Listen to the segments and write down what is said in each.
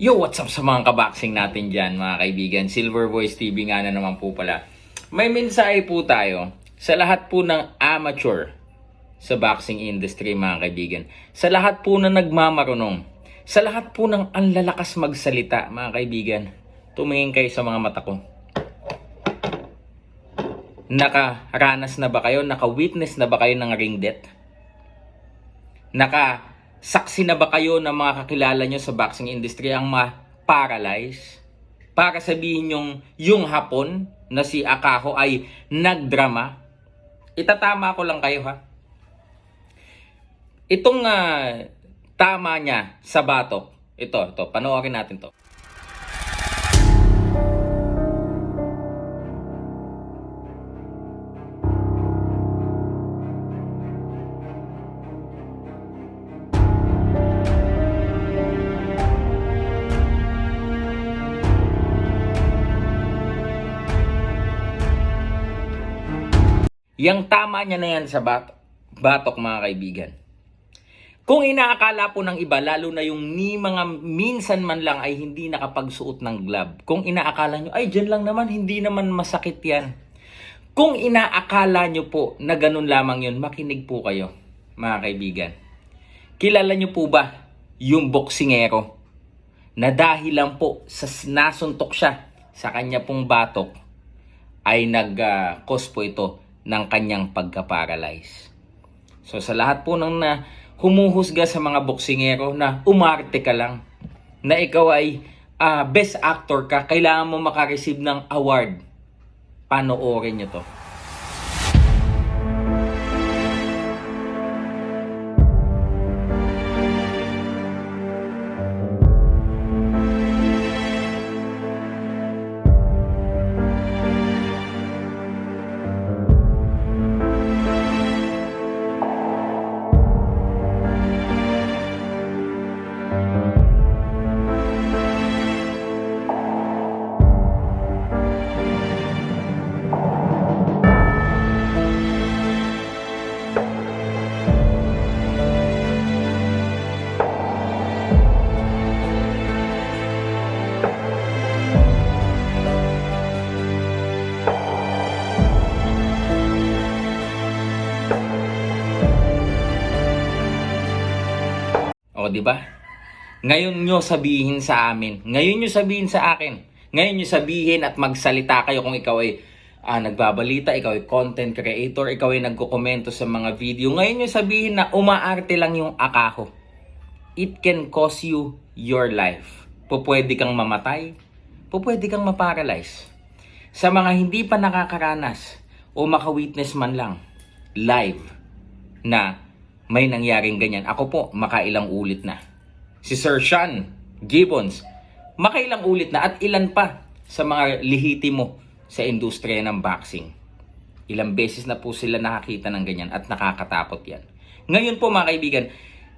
Yo, what's up sa mga kaboxing natin dyan, mga kaibigan? Silver Voice TV nga na naman po pala. May mensahe po tayo sa lahat po ng amateur sa boxing industry, mga kaibigan. Sa lahat po na nagmamarunong. Sa lahat po ng ang lalakas magsalita, mga kaibigan. Tumingin kayo sa mga mata ko. Nakaranas na ba kayo? Naka-witness na ba kayo ng ring death? Naka-saksi na ba kayo ng mga kakilala nyo sa boxing industry ang ma-paralyze? Para sabihin yung yung hapon na si Akaho ay nagdrama? Itatama ko lang kayo ha. Itong ah, tama niya sa batok, ito, ito, panoorin natin to. Yang tama niya na yan sa batok, batok mga kaibigan. Kung inaakala po ng iba, lalo na yung ni mga minsan man lang ay hindi nakapagsuot ng glove. Kung inaakala nyo, ay dyan lang naman, hindi naman masakit yan. Kung inaakala nyo po na ganun lamang yun, makinig po kayo, mga kaibigan. Kilala nyo po ba yung boksingero na dahil lang po sa nasuntok siya sa kanya pong batok ay nag-cause po ito ng kanyang pagka-paralyze. So sa lahat po ng na humuhusga sa mga boksingero na umarte ka lang, na ikaw ay ah, best actor ka, kailangan mo makareceive ng award. Panoorin nyo to. O, di ba? Ngayon nyo sabihin sa amin, ngayon nyo sabihin sa akin, ngayon nyo sabihin at magsalita kayo kung ikaw ay ah, nagbabalita, ikaw ay content creator, ikaw ay nagkukomento sa mga video. Ngayon nyo sabihin na umaarte lang yung akaho. It can cost you your life. Pupwede kang mamatay, pupwede kang maparalyze. Sa mga hindi pa nakakaranas o makawitness man lang, live, na may nangyaring ganyan. Ako po, makailang ulit na. Si Sir Sean Gibbons, makailang ulit na at ilan pa sa mga lihitimo sa industriya ng boxing. Ilang beses na po sila nakakita ng ganyan at nakakatakot yan. Ngayon po mga kaibigan,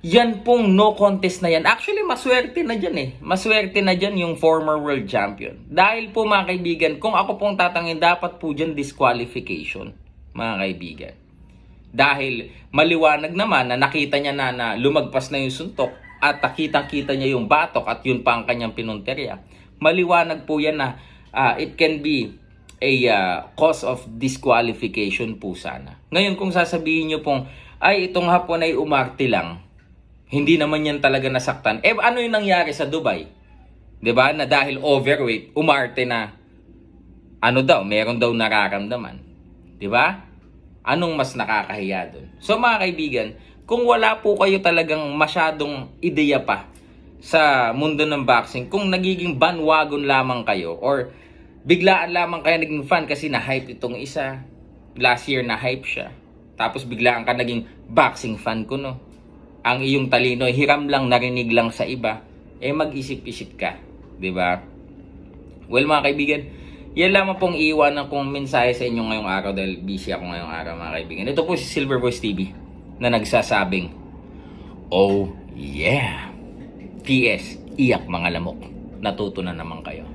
yan pong no contest na yan. Actually, maswerte na dyan eh. Maswerte na dyan yung former world champion. Dahil po mga kaibigan, kung ako pong tatangin, dapat po dyan disqualification, mga kaibigan. Dahil maliwanag naman na nakita niya na, na lumagpas na yung suntok at nakitang-kita niya yung batok at yun pa ang kanyang pinunterya. Maliwanag po yan na ah, it can be a ah, cause of disqualification po sana. Ngayon kung sasabihin niyo pong ay itong hapon ay umarte lang, hindi naman yan talaga nasaktan. Eh ano yung nangyari sa Dubai? 'Di ba? Na dahil overweight, umarte na ano daw, meron daw nararamdaman. 'Di ba? Anong mas nakakahiya doon? So mga kaibigan, kung wala po kayo talagang masyadong ideya pa sa mundo ng boxing, kung nagiging bandwagon lamang kayo or biglaan lamang kayo naging fan kasi na-hype itong isa, last year na-hype siya, tapos biglaan ka naging boxing fan ko no, ang iyong talino, hiram lang, narinig lang sa iba, eh mag-isip-isip ka, di ba? Well mga kaibigan, yan lamang pong iiwanan kong mensahe sa inyo ngayong araw dahil busy ako ngayong araw mga kaibigan. Ito po si Silver Voice TV na nagsasabing, Oh yeah! PS, iyak mga lamok. Natuto na naman kayo.